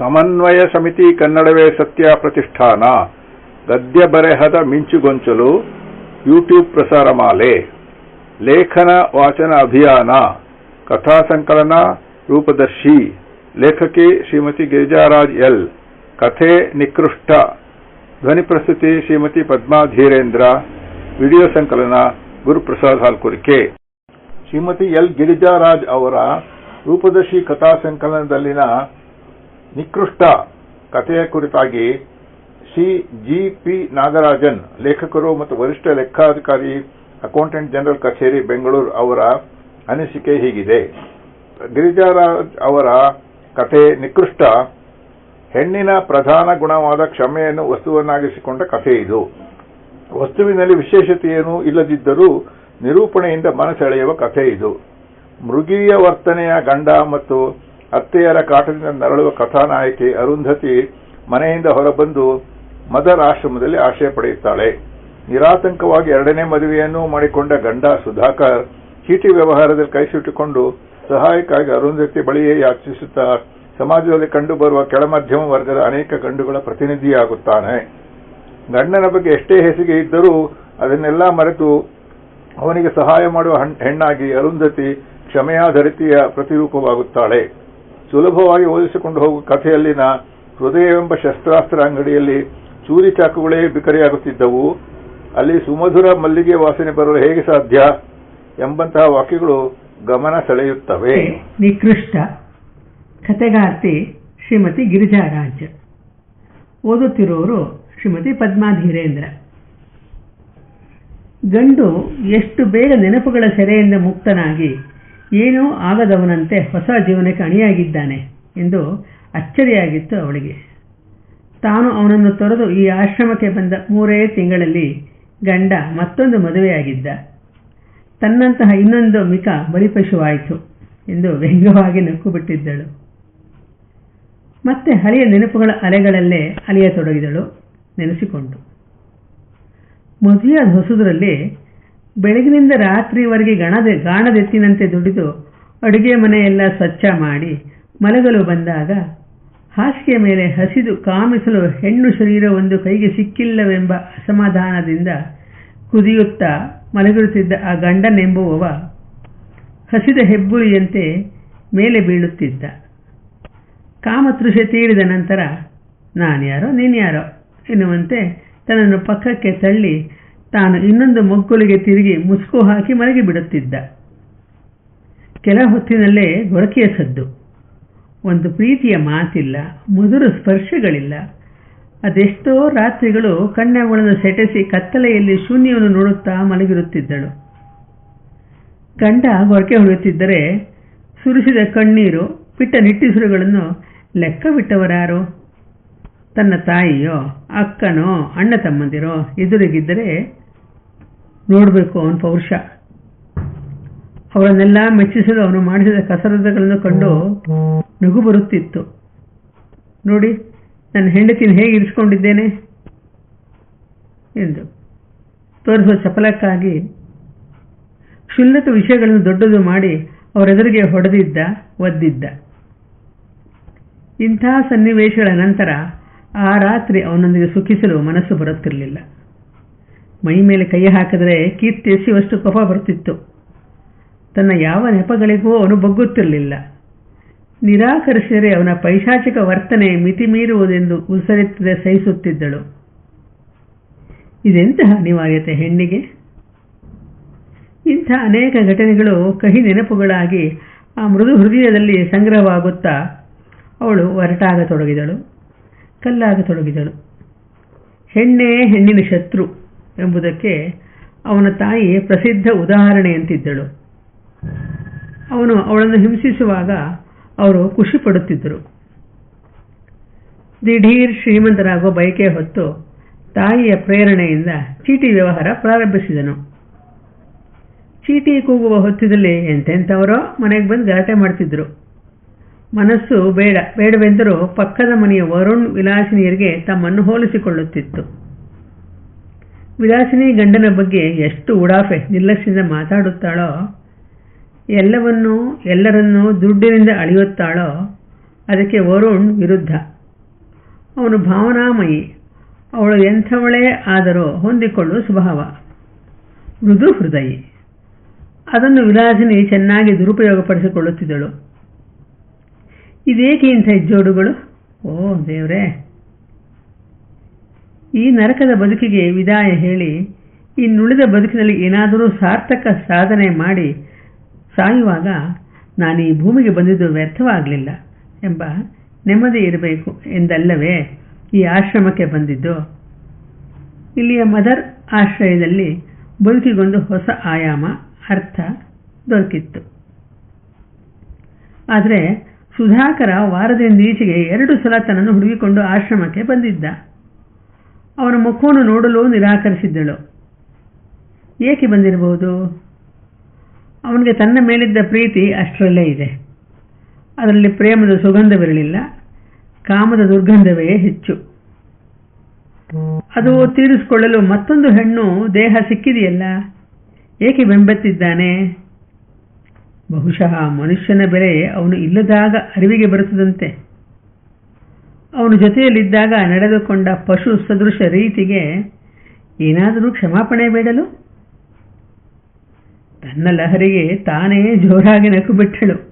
ಸಮನ್ವಯ ಸಮಿತಿ ಕನ್ನಡವೇ ಸತ್ಯ ಪ್ರತಿಷ್ಠಾನ ಗದ್ಯ ಬರೆಹದ ಮಿಂಚುಗೊಂಚಲು ಯೂಟ್ಯೂಬ್ ಪ್ರಸಾರ ಮಾಲೆ ಲೇಖನ ವಾಚನ ಅಭಿಯಾನ. ಕಥಾ ಸಂಕಲನ ರೂಪದರ್ಶಿ. ಲೇಖಕಿ ಶ್ರೀಮತಿ ಗಿರಿಜಾರಾಜ್ ಎಲ್. ಕಥೆ ನಿಕೃಷ್ಟ. ಧ್ವನಿ ಪ್ರಸ್ತುತಿ ಶ್ರೀಮತಿ ಪದ್ಮಾ ಧೀರೇಂದ್ರ. ವಿಡಿಯೋ ಸಂಕಲನ ಗುರುಪ್ರಸಾದ್ ಹಾಲ್ಕುರಿಕೆ. ಶ್ರೀಮತಿ ಎಲ್ ಗಿರಿಜಾರಾಜ್ ಅವರ ರೂಪದರ್ಶಿ ಕಥಾ ಸಂಕಲನದಲ್ಲಿನ ನಿಕೃಷ್ಟ ಕಥೆಯ ಕುರಿತಾಗಿ ಸಿ ಜಿ ಪಿ ನಾಗರಾಜನ್, ಲೇಖಕರು ಮತ್ತು ವರಿಷ್ಠ ಲೆಕ್ಕಾಧಿಕಾರಿ, ಅಕೌಂಟೆಂಟ್ ಜನರಲ್ ಕಚೇರಿ, ಬೆಂಗಳೂರು ಅವರ ಅನಿಸಿಕೆ ಹೀಗಿದೆ. ಗಿರಿಜಾರಾಜ್ ಅವರ ಕಥೆ ನಿಕೃಷ್ಟ, ಹೆಣ್ಣಿನ ಪ್ರಧಾನ ಗುಣವಾದ ಕ್ಷಮೆಯನ್ನು ವಸ್ತುವನ್ನಾಗಿಸಿಕೊಂಡ ಕಥೆ ಇದು. ವಸ್ತುವಿನಲ್ಲಿ ವಿಶೇಷತೆಯೇನೂ ಇಲ್ಲದಿದ್ದರೂ ನಿರೂಪಣೆಯಿಂದ ಮನಸೆಳೆಯುವ ಕಥೆ ಇದು. ಮೃಗೀಯ ವರ್ತನೆಯ ಗಂಡ ಮತ್ತು ಅತ್ತೆಯರ ಕಾಟದಿಂದ ನರಳುವ ಕಥಾನಾಯಕಿ ಅರುಂಧತಿ ಮನೆಯಿಂದ ಹೊರಬಂದು ಮದರ್ ಆಶ್ರಮದಲ್ಲಿ ಆಶ್ರಯ ಪಡೆಯುತ್ತಾಳೆ. ನಿರಾತಂಕವಾಗಿ ಎರಡನೇ ಮದುವೆಯನ್ನೂ ಮಾಡಿಕೊಂಡ ಗಂಡ ಸುಧಾಕರ್ ಚೀಟಿ ವ್ಯವಹಾರದಲ್ಲಿ ಕೈಸುಟ್ಟುಕೊಂಡು ಸಹಾಯಕ್ಕಾಗಿ ಅರುಂಧತಿ ಬಳಿಯೇ ಯಾಚಿಸುತ್ತಾ ಸಮಾಜದಲ್ಲಿ ಕಂಡುಬರುವ ಕೆಳಮಧ್ಯಮ ವರ್ಗದ ಅನೇಕ ಗಂಡುಗಳ ಪ್ರತಿನಿಧಿಯಾಗುತ್ತಾನೆ. ಗಂಡನ ಬಗ್ಗೆ ಎಷ್ಟೇ ಹೆಸಿಗೆ ಇದ್ದರೂ ಅದನ್ನೆಲ್ಲ ಮರೆತು ಅವನಿಗೆ ಸಹಾಯ ಮಾಡುವ ಹೆಣ್ಣಾಗಿ ಅರುಂಧತಿ ಕ್ಷಮೆಯಾಧರಿತಿಯ ಪ್ರತಿರೂಪವಾಗುತ್ತಾಳೆ. ಸುಲಭವಾಗಿ ಓದಿಸಿಕೊಂಡು ಹೋಗುವ ಕಥೆಯಲ್ಲಿನ ಹೃದಯವೆಂಬ ಶಸ್ತ್ರಾಸ್ತ್ರ ಅಂಗಡಿಯಲ್ಲಿ ಚೂರಿ ಚಾಕುಗಳೇ ಬಿಕರಿಯಾಗುತ್ತಿದ್ದವು. ಅಲ್ಲಿ ಸುಮಧುರ ಮಲ್ಲಿಗೆ ವಾಸನೆ ಬರಲು ಹೇಗೆ ಸಾಧ್ಯ ಎಂಬಂತಹ ವಾಕ್ಯಗಳು ಗಮನ ಸೆಳೆಯುತ್ತವೆ. ನಿಕೃಷ್ಟ ಕಥೆಗಾರ್ತಿ ಶ್ರೀಮತಿ ಗಿರಿಜಾರಾಜ್. ಓದುತ್ತಿರುವವರು ಶ್ರೀಮತಿ ಪದ್ಮಾಧೀರೇಂದ್ರ. ಗಂಡು ಎಷ್ಟು ಬೇಗ ನೆನಪುಗಳ ಸೆರೆಯಿಂದ ಮುಕ್ತನಾಗಿ ಏನೂ ಆಗದವನಂತೆ ಹೊಸ ಜೀವನಕ್ಕೆ ಅಣಿಯಾಗಿದ್ದಾನೆ ಎಂದು ಅಚ್ಚರಿಯಾಗಿತ್ತು ಅವಳಿಗೆ. ತಾನು ಅವನನ್ನು ತೊರೆದು ಈ ಆಶ್ರಮಕ್ಕೆ ಬಂದ ಮೂರೇ ತಿಂಗಳಲ್ಲಿ ಗಂಡ ಮತ್ತೊಂದು ಮದುವೆಯಾಗಿದ್ದ. ತನ್ನಂತಹ ಇನ್ನೊಂದು ಮಿಕ ಬಲಿಪಶುವಾಯಿತು ಎಂದು ವ್ಯಂಗ್ಯವಾಗಿ ನಕ್ಕು ಬಿಟ್ಟಿದ್ದಳು ಮತ್ತೆ ಹಳೆಯ ನೆನಪುಗಳ ಅಲೆಗಳಲ್ಲೇ ಅಲೆಯತೊಡಗಿದಳು, ನೆನೆಸಿಕೊಂಡು. ಮದುವೆಯಾದ ಹೊಸದರಲ್ಲಿ ಬೆಳಗಿನಿಂದ ರಾತ್ರಿವರೆಗೆ ಗಣದೆ ಗಾಣದೆತ್ತಿನಂತೆ ದುಡಿದು ಅಡುಗೆ ಮನೆಯೆಲ್ಲ ಸ್ವಚ್ಛ ಮಾಡಿ ಮಲಗಲು ಬಂದಾಗ ಹಾಸಿಗೆ ಮೇಲೆ ಹಸಿದು ಕಾಮಿಸಲು ಹೆಣ್ಣು ಶರೀರವೊಂದು ಕೈಗೆ ಸಿಕ್ಕಿಲ್ಲವೆಂಬ ಅಸಮಾಧಾನದಿಂದ ಕುದಿಯುತ್ತಾ ಮಲಗಿರುತ್ತಿದ್ದ ಆ ಗಂಡನೆಂಬುವವ ಹಸಿದ ಹೆಬ್ಬುಳಿಯಂತೆ ಮೇಲೆ ಬೀಳುತ್ತಿದ್ದ. ಕಾಮತೃಷೆ ತೀರಿದ ನಂತರ, ನಾನ್ಯಾರೋ, ನೀನ್ಯಾರೋ? ಎನ್ನುವಂತೆ ತನ್ನನ್ನು ಪಕ್ಕಕ್ಕೆ ತಳ್ಳಿ ತಾನು ಇನ್ನೊಂದು ಮಗ್ಗುಲಿಗೆ ತಿರುಗಿ ಮುಸುಕು ಹಾಕಿ ಮಲಗಿ ಬಿಡುತ್ತಿದ್ದ. ಕೆಲ ಹೊತ್ತಿನಲ್ಲೇ ಗೊರಕೆಯ ಸದ್ದು. ಒಂದು ಪ್ರೀತಿಯ ಮಾತಿಲ್ಲ, ಮುದುರು ಸ್ಪರ್ಶಗಳಿಲ್ಲ. ಅದೆಷ್ಟೋ ರಾತ್ರಿಗಳು ಕಣ್ಣೆಗಳನ್ನು ಸೆಟೆಸಿ ಕತ್ತಲೆಯಲ್ಲಿ ಶೂನ್ಯವನ್ನು ನೋಡುತ್ತಾ ಮಲಗಿರುತ್ತಿದ್ದಳು. ಗಂಡ ಗೊರಕೆ ಹೊಡೆಯುತ್ತಿದ್ದರೆ ಸುರಿಸಿದ ಕಣ್ಣೀರು, ಬಿಟ್ಟ ನಿಟ್ಟಿಸುರುಗಳನ್ನು ಲೆಕ್ಕವಿಟ್ಟವರಾರು? ತನ್ನ ತಾಯಿಯೋ, ಅಕ್ಕನೋ, ಅಣ್ಣ ತಮ್ಮಂದಿರೋ, ಎದುರಿಗಿದ್ದರೆ ನೋಡಬೇಕು ಅವನ ಪೌರುಷ. ಅವರನ್ನೆಲ್ಲ ಮೆಚ್ಚಿಸಲು ಅವನು ಮಾಡಿಸಿದ ಕಸರತ್ತುಗಳನ್ನು ಕಂಡು ನಗು ಬರುತ್ತಿತ್ತು. ನೋಡಿ, ನನ್ನ ಹೆಂಡತಿನ ಹೇಗೆ ಇರಿಸ್ಕೊಂಡಿದ್ದೇನೆ? ಎಂದು ತೋರಿಸುವ ಚಪಲಕ್ಕಾಗಿ ಕ್ಷುಲ್ಲಕ ವಿಷಯಗಳನ್ನು ದೊಡ್ಡದು ಮಾಡಿ ಅವರೆದುರಿಗೆ ಹೊಡೆದಿದ್ದ, ಒದ್ದಿದ್ದ. ಇಂತಹ ಸನ್ನಿವೇಶಗಳ ನಂತರ ಆ ರಾತ್ರಿ ಅವನೊಂದಿಗೆ ಸುಖಿಸಲು ಮನಸ್ಸು ಬರುತ್ತಿರಲಿಲ್ಲ. ಮೈ ಮೇಲೆ ಕೈ ಹಾಕಿದರೆ ಕೀರ್ತಿ ಎಸೆಯುವಷ್ಟು ಕೋಪ ಬರುತ್ತಿತ್ತು ತನ್ನ ಯಾವ ನೆಪಗಳಿಗೂ ಅವನು ಬಗ್ಗುತ್ತಿರಲಿಲ್ಲ. ನಿರಾಕರಿಸಿದರೆ ಅವನ ಪೈಶಾಚಿಕ ವರ್ತನೆ ಮಿತಿ ಮೀರುವುದೆಂದು ಉಸರಿತ್ತದೆ ಸಹಿಸುತ್ತಿದ್ದಳು. ಇದೆಂತಹ ಅನಿವಾರ್ಯತೆ ಹೆಣ್ಣಿಗೆ? ಇಂಥ ಅನೇಕ ಘಟನೆಗಳು ಕಹಿ ನೆನಪುಗಳಾಗಿ ಆ ಮೃದು ಹೃದಯದಲ್ಲಿ ಸಂಗ್ರಹವಾಗುತ್ತಾ ಅವಳು ಒರಟಾಗತೊಡಗಿದಳು, ಕಲ್ಲಾಗತೊಡಗಿದಳು. ಹೆಣ್ಣೇ ಹೆಣ್ಣಿನ ಶತ್ರು. ಎಂಬುದಕ್ಕೆ ಅವನ ತಾಯಿ ಪ್ರಸಿದ್ಧ ಉದಾಹರಣೆಯಂತಿದ್ದಳು ಅವನು ಅವಳನ್ನು ಹಿಂಸಿಸುವಾಗ ಅವರು ಖುಷಿ ಪಡುತ್ತಿದ್ದರು. ದಿಢೀರ್ ಶ್ರೀಮಂತರಾಗುವ ಬಯಕೆ ಹೊತ್ತು ತಾಯಿಯ ಪ್ರೇರಣೆಯಿಂದ ಚೀಟಿ ವ್ಯವಹಾರ ಪ್ರಾರಂಭಿಸಿದನು. ಚೀಟಿ ಕೂಗುವ ಹೊತ್ತಿದಲ್ಲಿ ಎಂತೆಂಥವರೋ ಮನೆಗೆ ಬಂದು ಗಲಾಟೆ ಮಾಡ್ತಿದ್ರು. ಮನಸ್ಸು ಬೇಡ, ಬೇಡವೆಂದರೂ ಪಕ್ಕದ ಮನೆಯ ವರುಣ್ ವಿಲಾಸಿನಿಯರಿಗೆ ತಮ್ಮನ್ನು ಹೋಲಿಸಿಕೊಳ್ಳುತ್ತಿತ್ತು. ವಿಲಾಸಿನಿ ಗಂಡನ ಬಗ್ಗೆ ಎಷ್ಟು ಉಡಾಫೆ, ನಿರ್ಲಕ್ಷ್ಯದಿಂದ ಮಾತಾಡುತ್ತಾಳೋ, ಎಲ್ಲವನ್ನೂ, ಎಲ್ಲರನ್ನೂ ದುಡ್ಡಿನಿಂದ ಅಳೆಯುತ್ತಾಳೋ, ಅದಕ್ಕೆ ವರುಣ್ ವಿರುದ್ಧ. ಅವನು ಭಾವನಾಮಯಿ, ಅವಳು ಎಂಥವಳೇ ಆದರೂ ಹೊಂದಿಕೊಳ್ಳುವ ಸ್ವಭಾವ. ಮೃದು ಹೃದಯಿ. ಅದನ್ನು ವಿಲಾಸಿನಿ ಚೆನ್ನಾಗಿ ದುರುಪಯೋಗಪಡಿಸಿಕೊಳ್ಳುತ್ತಿದ್ದಳು. ಇದೇಕೆ ಇಂಥ ಹೆಜ್ಜೋಡುಗಳು ಓ ದೇವ್ರೇ. ಈ ನರಕದ ಬದುಕಿಗೆ ವಿದಾಯ ಹೇಳಿ ಇನ್ನುಳಿದ ಬದುಕಿನಲ್ಲಿ ಏನಾದರೂ ಸಾರ್ಥಕ ಸಾಧನೆ ಮಾಡಿ ಸಾಯುವಾಗ ನಾನು ಈ ಭೂಮಿಗೆ ಬಂದಿದ್ದು ವ್ಯರ್ಥವಾಗಲಿಲ್ಲ ಎಂಬ ನೆಮ್ಮದಿ ಇರಬೇಕು ಎಂದಲ್ಲವೇ ಈ ಆಶ್ರಮಕ್ಕೆ ಬಂದಿದ್ದು. ಇಲ್ಲಿಯ ಮದರ್ ಆಶ್ರಯದಲ್ಲಿ ಬದುಕಿಗೊಂದು ಹೊಸ ಆಯಾಮ, ಅರ್ಥ ದೊರಕಿತ್ತು. ಆದರೆ ಸುಧಾಕರ ವಾರದಿಂದೀಚೆಗೆ ಎರಡು ಸಲ ತನ್ನನ್ನು ಹುಡುಕಿಕೊಂಡು ಆಶ್ರಮಕ್ಕೆ ಬಂದಿದ್ದ. ಅವನ ಮುಖವನ್ನು ನೋಡಲು ನಿರಾಕರಿಸಿದ್ದಳು. ಏಕೆ ಬಂದಿರಬಹುದು? ಅವನಿಗೆ ತನ್ನ ಮೇಲಿದ್ದ ಪ್ರೀತಿ ಅಷ್ಟರಲ್ಲೇ ಇದೆ. ಅದರಲ್ಲಿ ಪ್ರೇಮದ ಸುಗಂಧವಿರಲಿಲ್ಲ ಕಾಮದ ದುರ್ಗಂಧವೇ ಹೆಚ್ಚು. ಅದು ತೀರಿಸಿಕೊಳ್ಳಲು ಮತ್ತೊಂದು ಹೆಣ್ಣು ದೇಹ ಸಿಕ್ಕಿದೆಯಲ್ಲ? ಏಕೆ ಬೆಂಬತ್ತಿದ್ದಾನೆ? ಬಹುಶಃ ಮನುಷ್ಯನ ಬೆಲೆ ಅವನು ಇಲ್ಲದಾಗ ಅರಿವಿಗೆ ಬರುತ್ತದಂತೆ. ಅವನ ಜೊತೆಯಲ್ಲಿದ್ದಾಗ ನಡೆದುಕೊಂಡ ಪಶು ಸದೃಶ ರೀತಿಗೆ ಏನಾದರೂ ಕ್ಷಮಾಪಣೆ ಬೇಡಲು? ತನ್ನ ಲಹರಿಗೆ ತಾನೇ ಜೋರಾಗಿ ನಕ್ಕು ಬಿಟ್ಟಳು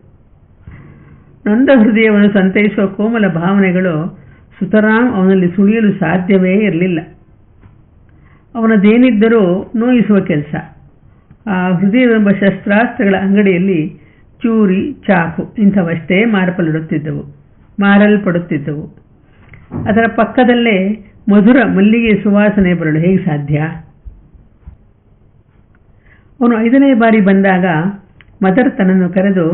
ನೊಂದ ಹೃದಯವನ್ನು ಸಂತೈಸುವ ಕೋಮಲ ಭಾವನೆಗಳು ಸುತರಾಮ್ ಅವನಲ್ಲಿ ಸುಳಿಯಲು ಸಾಧ್ಯವೇ ಇರಲಿಲ್ಲ. ಅವನದೇನಿದ್ದರೂ ನೋಯಿಸುವ ಕೆಲಸ. ಆ ಹೃದಯವೆಂಬ ಶಸ್ತ್ರಾಸ್ತ್ರಗಳ ಅಂಗಡಿಯಲ್ಲಿ ಚೂರಿ, ಚಾಕು ಇಂಥವಷ್ಟೇ ಮಾರ್ಪಲಿಡುತ್ತಿದ್ದವು ಮಾರಲ್ಪಡುತ್ತಿದ್ದವು. ಅದರ ಪಕ್ಕದಲ್ಲೇ ಮಧುರ ಮಲ್ಲಿಗೆ ಸುವಾಸನೆ ಬರಲು ಹೇಗೆ ಸಾಧ್ಯ? ಅವನು ಐದನೇ ಬಾರಿ ಬಂದಾಗ ಮದರ್ ತನ್ನನ್ನು ಕರೆದು,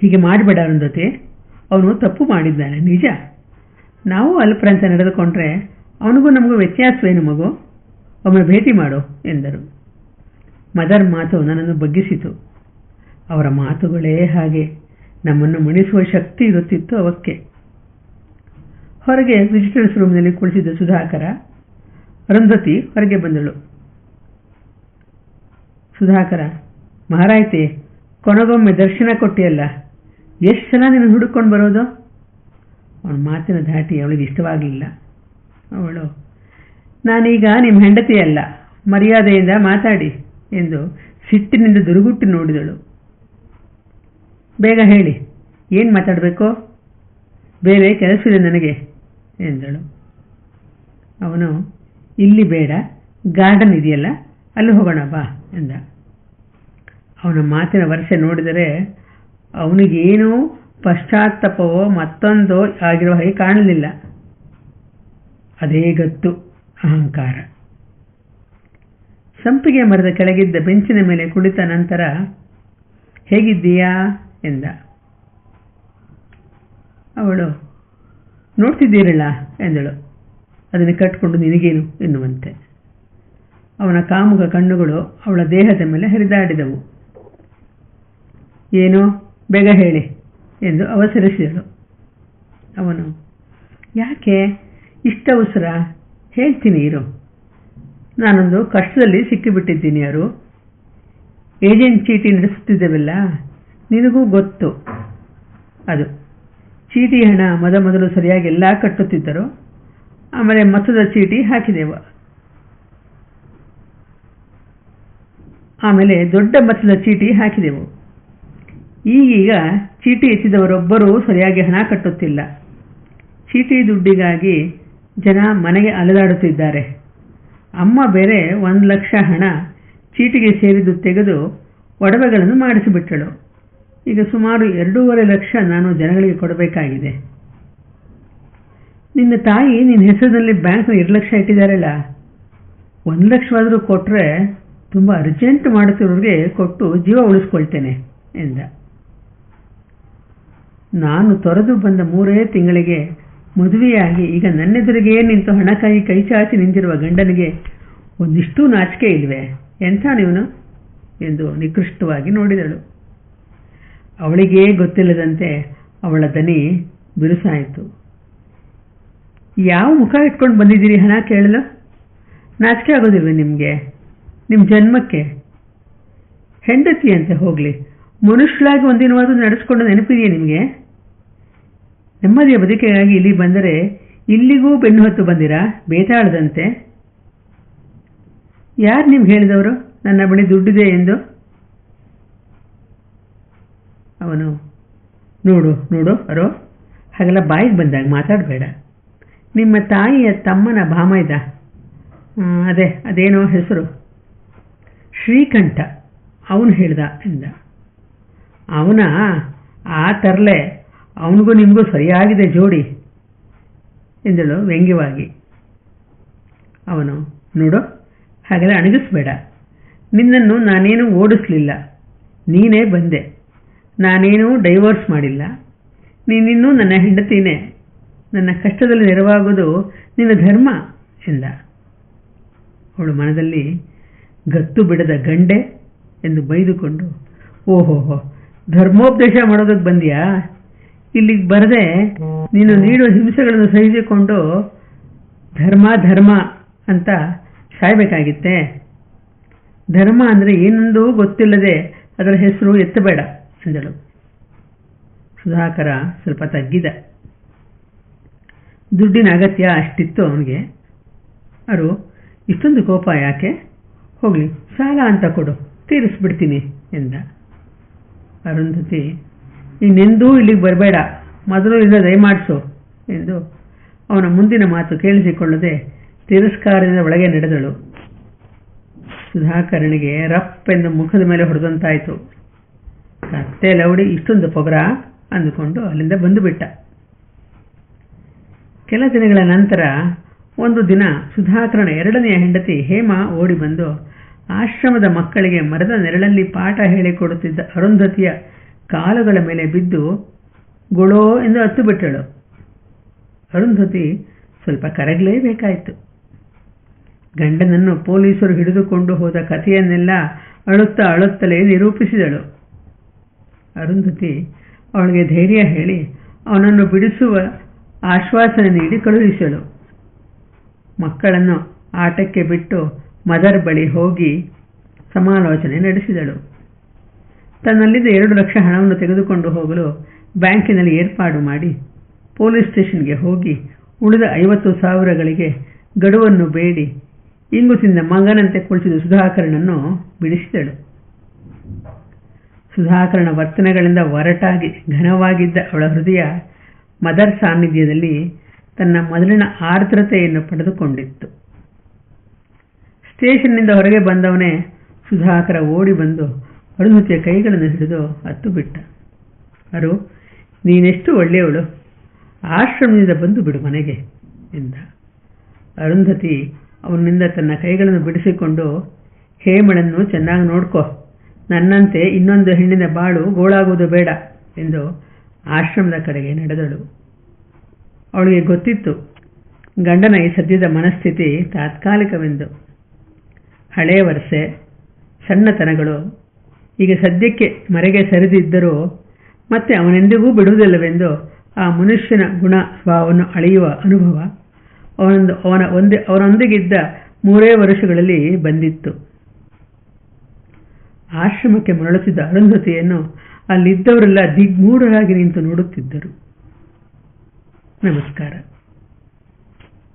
ಹೀಗೆ ಮಾಡಬೇಡ ಅರುಂಧತಿ, ಅವನು ತಪ್ಪು ಮಾಡಿದ್ದಾನೆ, ನಿಜ. ನಾವು ಅಲ್ಪರಂತೆ ನಡೆದುಕೊಂಡ್ರೆ ಅವನಿಗೂ ನಮಗೂ ವ್ಯತ್ಯಾಸವೇನು ಮಗು? ಒಮ್ಮೆ ಭೇಟಿ ಮಾಡು ಎಂದರು. ಮದರ್ ಮಾತು ನನ್ನನ್ನು ಬಗ್ಗಿಸಿತು. ಅವರ ಮಾತುಗಳೇ ಹಾಗೆ ನಮ್ಮನ್ನು ಮಣಿಸುವ ಶಕ್ತಿ ಇರುತ್ತಿತ್ತು ಅವಕ್ಕೆ. ಹೊರಗೆ ವಿಸಿಟರ್ಸ್ ರೂಮ್ನಲ್ಲಿ ಕುಳಿತಿದ್ದ ಸುಧಾಕರ, ರಂಧತಿ ಹೊರಗೆ ಬಂದಳು. ಸುಧಾಕರ, ಮಹಾರಾಯ್ತಿ, ಕೊನೆಗೊಮ್ಮೆ ದರ್ಶನ ಕೊಟ್ಟಿಯಲ್ಲ ಎಷ್ಟು ಸಲ ನೀನು ಹುಡುಕೊಂಡು ಬರೋದು? ಅವನ ಮಾತಿನ ಧಾಟಿ ಅವಳಿಗೆ ಇಷ್ಟವಾಗಲಿಲ್ಲ ಅವಳು, ನಾನೀಗ ನಿಮ್ಮ ಹೆಂಡತಿಯಲ್ಲ ಮರ್ಯಾದೆಯಿಂದ ಮಾತಾಡಿ ಎಂದು ಸಿಟ್ಟಿನಿಂದ ದುರುಗುಟ್ಟಿ ನೋಡಿದಳು. ಬೇಗ ಹೇಳಿ, ಏನು ಮಾತಾಡಬೇಕು? ಬೇರೆ ಕೆಲಸವಿದೆ ನನಗೆ ಎಂದಳು. ಅವನು, ಇಲ್ಲಿ ಬೇಡ ಗಾರ್ಡನ್ ಇದೆಯಲ್ಲ, ಅಲ್ಲಿ ಹೋಗೋಣ ಬಾ ಎಂದ. ಅವನ ಮಾತಿನ ವರ್ಷ ನೋಡಿದರೆ ಅವನಿಗೇನೂ ಪಶ್ಚಾತ್ತಾಪವೋ ಮತ್ತೊಂದೋ ಆಗಿರುವ ಹಾಗೆ ಕಾಣಲಿಲ್ಲ. ಅದೇ ಗತ್ತು, ಅಹಂಕಾರ. ಸಂಪಿಗೆ ಮರದ ಕೆಳಗಿದ್ದ ಬೆಂಚಿನ ಮೇಲೆ ಕುಳಿತ ನಂತರ, ಹೇಗಿದ್ದೀಯಾ? ಎಂದ. ಅವಳು, ನೋಡ್ತಿದ್ದೀರಲ್ಲ? ಎಂದಳು. ಅದನ್ನು ಕಟ್ಕೊಂಡು ನಿನಗೇನು? ಎನ್ನುವಂತೆ. ಅವನ ಕಾಮುಗ ಕಣ್ಣುಗಳು ಅವಳ ದೇಹದ ಮೇಲೆ ಹರಿದಾಡಿದವು. ಏನೋ? ಬೇಗ ಹೇಳಿ, ಎಂದು ಅವಸರಿಸಿದಳು. ಅವನು, ಯಾಕೆ? ಇಷ್ಟ ಉಸಿರ, ಹೇಳ್ತೀನಿ ಇರು. ನಾನೊಂದು ಕಷ್ಟದಲ್ಲಿ ಸಿಕ್ಕಿಬಿಟ್ಟಿದ್ದೀನಿ ಯಾರು ಏಜೆಂಟ್ ಚೀಟಿ ನಡೆಸುತ್ತಿದ್ದೇವಲ್ಲ? ನಿನಗೂ ಗೊತ್ತು. ಅದು ಚೀಟಿ ಹಣ ಮೊದ ಮೊದಲು ಸರಿಯಾಗಿ ಎಲ್ಲ ಕಟ್ಟುತ್ತಿದ್ದರು. ಆಮೇಲೆ ಮೊತ್ತದ ಚೀಟಿ ಹಾಕಿದೆವು. ಆಮೇಲೆ ದೊಡ್ಡ ಮೊತ್ತದ ಚೀಟಿ ಹಾಕಿದೆವು. ಈಗೀಗ ಚೀಟಿ ಎತ್ತಿದವರೊಬ್ಬರೂ ಸರಿಯಾಗಿ ಹಣ ಕಟ್ಟುತ್ತಿಲ್ಲ. ಚೀಟಿ ದುಡ್ಡಿಗಾಗಿ ಜನ ಮನೆಗೆ ಅಲೆದಾಡುತ್ತಿದ್ದಾರೆ. ಅಮ್ಮ ಬೇರೆ ಒಂದು ಲಕ್ಷ ಹಣ ಚೀಟಿಗೆ ಸೇರಿದ್ದು ತೆಗೆದು ಒಡವೆಗಳನ್ನು ಮಾಡಿಸಿಬಿಟ್ಟಳು. ಈಗ ಸುಮಾರು ಎರಡೂವರೆ ಲಕ್ಷ ನಾನು ಜನಗಳಿಗೆ ಕೊಡಬೇಕಾಗಿದೆ. ನಿನ್ನ ತಾಯಿ ನಿನ್ನ ಹೆಸರಿನಲ್ಲಿ ಬ್ಯಾಂಕ್ನ ಎರಡು ಲಕ್ಷ ಇಟ್ಟಿದ್ದಾರಲ್ಲ? ಒಂದು ಲಕ್ಷವಾದರೂ ಕೊಟ್ಟರೆ ತುಂಬ ಅರ್ಜೆಂಟ್ ಮಾಡುತ್ತಿರೋರಿಗೆ ಕೊಟ್ಟು ಜೀವ ಉಳಿಸ್ಕೊಳ್ತೇನೆ ಎಂದ. ನಾನು ತೊರೆದು ಬಂದ ಮೂರೇ ತಿಂಗಳಿಗೆ ಮದುವೆಯಾಗಿ ಈಗ ನನ್ನೆದುರಿಗೆ ನಿಂತು ಹಣಕ್ಕಾಗಿ ಕೈಚಾಚಿ ನಿಂತಿರುವ ಗಂಡನಿಗೆ ಒಂದಿಷ್ಟು ನಾಚಿಕೆ ಇಲ್ವೇ? ಎಂಥ ನೀವನು ಎಂದು ನಿಕೃಷ್ಟವಾಗಿ ನೋಡಿದಳು. ಅವಳಿಗೇ ಗೊತ್ತಿಲ್ಲದಂತೆ ಅವಳ ದನಿ ಬಿರುಸಾಯಿತು. ಯಾವ ಮುಖ ಇಟ್ಕೊಂಡು ಬಂದಿದ್ದೀರಿ ಹಣ ಕೇಳಲು? ನಾಚಿಕೆ ಆಗೋದಿಲ್ವೇ ನಿಮಗೆ? ನಿಮ್ಮ ಜನ್ಮಕ್ಕೆ? ಹೆಂಡತಿ ಅಂತೆ ಹೋಗಲಿ. ಮನುಷ್ಯಳಾಗಿ ಒಂದಿನವಾದರೂ ನಡೆಸ್ಕೊಂಡು ನೆನಪಿದೆಯೇ ನಿಮಗೆ? ನೆಮ್ಮದಿಯ ಬದುಕಿಗಾಗಿ ಇಲ್ಲಿ ಬಂದರೆ ಇಲ್ಲಿಗೂ ಬೆನ್ನು ಹೊತ್ತು ಬಂದಿರಾ? ಬೇತಾಳದಂತೆ? ಯಾರು ನಿಮ್ಗೆ ಹೇಳಿದವರು? ನನ್ನ ಬಳಿ ದುಡ್ಡಿದೆ ಎಂದು? ಅವನು, ನೋಡು ನೋಡು, ಅರೋ. ಹಾಗೆಲ್ಲ ಬಾಯಿಗೆ ಬಂದಾಗ ಮಾತಾಡಬೇಡ. ನಿಮ್ಮ ತಾಯಿಯ ತಮ್ಮನ ಭಾಮ ಇದ್ದ ಅದೇ, ಅದೇನೋ ಹೆಸರು. ಶ್ರೀಕಂಠ, ಅವನು ಹೇಳ್ದ ಎಂದ ಅವನ ಆ ತರಲೆ, ಅವನಿಗೂ ನಿಮಗೂ ಸರಿಯಾಗಿದೆ ಜೋಡಿ, ಎಂದಳು ವ್ಯಂಗ್ಯವಾಗಿ. ಅವನು, ನೋಡು ಹಾಗೆಲ್ಲ ಅಣಗಿಸ್ಬೇಡ. ನಿನ್ನನ್ನು ನಾನೇನು ಓಡಿಸ್ಲಿಲ್ಲ. ನೀನೇ ಬಂದೆ. ನಾನೇನೂ ಡೈವರ್ಸ್ ಮಾಡಿಲ್ಲ. ನೀನಿನ್ನೂ ನನ್ನ ಹೆಂಡತಿನೇ. ನನ್ನ ಕಷ್ಟದಲ್ಲಿ ನೆರವಾಗುವುದು ನಿನ್ನ ಧರ್ಮ ಎಂದ. ಅವಳು ಮನದಲ್ಲಿ ಗತ್ತು ಬಿಡದ ಗಂಡೆ ಎಂದು ಬೈದುಕೊಂಡು ಓಹೋಹೋ ಧರ್ಮೋಪದೇಶ ಮಾಡೋದಕ್ಕೆ ಬಂದ್ಯಾ? ಇಲ್ಲಿಗೆ ಬರದೆ ನೀನು ನೀಡುವ ಹಿಂಸೆಗಳನ್ನು ಸಹಿಸಿಕೊಂಡು ಧರ್ಮ ಧರ್ಮ ಅಂತ ಸಾಯ್ಬೇಕಾಗಿತ್ತೆ. ಧರ್ಮ ಅಂದರೆ ಏನೊಂದೂ ಗೊತ್ತಿಲ್ಲದೆ ಅದರ ಹೆಸರು ಎತ್ತಬೇಡ. ಎಂದಳು ಸುಧಾಕರ ಸ್ವಲ್ಪ ತಗ್ಗಿದ. ದುಡ್ಡಿನ ಅಗತ್ಯ ಅಷ್ಟಿತ್ತು ಅವನಿಗೆ. ಅರು, ಇಷ್ಟೊಂದು ಕೋಪ ಯಾಕೆ? ಹೋಗ್ಲಿ, ಸಾಲ ಅಂತ ಕೊಡು, ತೀರಿಸ್ಬಿಡ್ತೀನಿ ಎಂದ. ಅರುಂಧತಿ ಇನ್ನೆಂದೂ ಇಲ್ಲಿಗೆ ಬರಬೇಡ ಮೊದಲು ಇಲ್ಲ ದಯಮಾಡಿಸು ಎಂದು ಅವನ ಮುಂದಿನ ಮಾತು ಕೇಳಿಸಿಕೊಳ್ಳದೆ ತಿರಸ್ಕಾರದಿಂದ ಒಳಗೆ ನಡೆದಳು. ಸುಧಾಕರನಿಗೆ ರಪ್ಪೆಂದು ಮುಖದ ಮೇಲೆ ಹೊಡೆದಂತಾಯಿತು. ಕತ್ತೆ ಲೌಡಿ ಇಷ್ಟೊಂದು ಪೊಗರ ಅಂದುಕೊಂಡು ಅಲ್ಲಿಂದ ಬಂದುಬಿಟ್ಟ ಕೆಲ ದಿನಗಳ ನಂತರ ಒಂದು ದಿನ ಸುಧಾಕರನ ಎರಡನೆಯ ಹೆಂಡತಿ ಹೇಮ ಓಡಿ ಬಂದು ಆಶ್ರಮದ ಮಕ್ಕಳಿಗೆ ಮರದ ನೆರಳಲ್ಲಿ ಪಾಠ ಹೇಳಿಕೊಡುತ್ತಿದ್ದ ಅರುಂಧತಿಯ ಕಾಲುಗಳ ಮೇಲೆ ಬಿದ್ದು ಗೊಳೋ ಎಂದು ಹತ್ತು ಬಿಟ್ಟಳು. ಅರುಂಧತಿ ಸ್ವಲ್ಪ ಕರಗಲೇಬೇಕಾಯಿತು. ಗಂಡನನ್ನು ಪೊಲೀಸರು ಹಿಡಿದುಕೊಂಡು ಹೋದ ಕಥೆಯನ್ನೆಲ್ಲ ಅಳುತ್ತಾ ಅಳುತ್ತಲೇ ನಿರೂಪಿಸಿದಳು. ಅರುಂಧತಿ ಅವಳಿಗೆ ಧೈರ್ಯ ಹೇಳಿ ಅವನನ್ನು ಬಿಡಿಸುವ ಆಶ್ವಾಸನೆ ನೀಡಿ ಕಳುಹಿಸಳು. ಮಕ್ಕಳನ್ನು ಆಟಕ್ಕೆ ಬಿಟ್ಟು ಮದರ್ ಬಳಿ ಹೋಗಿ ಸಮಾಲೋಚನೆ ನಡೆಸಿದಳು. ತನ್ನಲ್ಲಿದ್ದ ಎರಡು ಲಕ್ಷ ಹಣವನ್ನು ತೆಗೆದುಕೊಂಡು ಹೋಗಲು ಬ್ಯಾಂಕಿನಲ್ಲಿ ಏರ್ಪಾಡು ಮಾಡಿ ಪೊಲೀಸ್ ಸ್ಟೇಷನ್ಗೆ ಹೋಗಿ ಉಳಿದ ಐವತ್ತು ಸಾವಿರಗಳಿಗೆ ಗಡುವನ್ನು ಬೇಡಿ ಇಂಗು ಮಂಗನಂತೆ ಮಗನಂತೆ ಕುಳಿತಿದ್ದ ಸುಧಾಕರನನ್ನು ಬಿಡಿಸಿದಳು. ಸುಧಾಕರನ ವರ್ತನೆಗಳಿಂದ ಒರಟಾಗಿ ಘನವಾಗಿದ್ದ ಅವಳ ಹೃದಯ ಮದರ್ ಸಾನ್ನಿಧ್ಯದಲ್ಲಿ ತನ್ನ ಮೊದಲಿನ ಆರ್ದ್ರತೆಯನ್ನು ಪಡೆದುಕೊಂಡಿತ್ತು. ಸ್ಟೇಷನ್ನಿಂದ ಹೊರಗೆ ಬಂದವನೇ ಸುಧಾಕರ ಓಡಿ ಬಂದು ಅರುಂಧತಿಯ ಕೈಗಳನ್ನು ಹಿಡಿದು ಹತ್ತು ಬಿಟ್ಟ ಅರು, ನೀನೆಷ್ಟು ಒಳ್ಳೆಯವಳು? ಆಶ್ರಮದಿಂದ ಬಂದು ಬಿಡು ಮನೆಗೆ ಎಂದ. ಅರುಂಧತಿ ಅವನಿಂದ ತನ್ನ ಕೈಗಳನ್ನು ಬಿಡಿಸಿಕೊಂಡು, ಹೇಮಳನ್ನು ಚೆನ್ನಾಗಿ ನೋಡ್ಕೋ. ನನ್ನಂತೆ ಇನ್ನೊಂದು ಹೆಣ್ಣಿನ ಬಾಳು ಗೋಳಾಗುವುದು ಬೇಡ ಎಂದು ಆಶ್ರಮದ ಕಡೆಗೆ ನಡೆದಳು. ಅವಳಿಗೆ ಗೊತ್ತಿತ್ತು, ಗಂಡನ ಈ ಸದ್ಯದ ಮನಸ್ಥಿತಿ ತಾತ್ಕಾಲಿಕವೆಂದು. ಹಳೆಯ ವರ್ಷೆ ಸಣ್ಣತನಗಳು ಈಗ ಸದ್ಯಕ್ಕೆ ಮರೆಗೆ ಸರಿದಿದ್ದರೂ ಮತ್ತೆ ಅವನೆಂದಿಗೂ ಬಿಡುವುದಿಲ್ಲವೆಂದು ಆ ಮನುಷ್ಯನ ಗುಣ ಸ್ವಭಾವವನ್ನು ಅಳೆಯುವ ಅನುಭವ ಅವನೊಂದು, ಅವನ ಒಂದೇ, ಅವನೊಂದಿಗಿದ್ದ ಮೂರೇ ವರ್ಷಗಳಲ್ಲಿ ಬಂದಿತ್ತು. ಆಶ್ರಮಕ್ಕೆ ಮರಳುತ್ತಿದ್ದ ಅರುಂಧತಿಯನ್ನು ಅಲ್ಲಿದ್ದವರೆಲ್ಲ ದಿಗ್ಮೂಢರಾಗಿ ನಿಂತು ನೋಡುತ್ತಿದ್ದರು. ನಮಸ್ಕಾರ.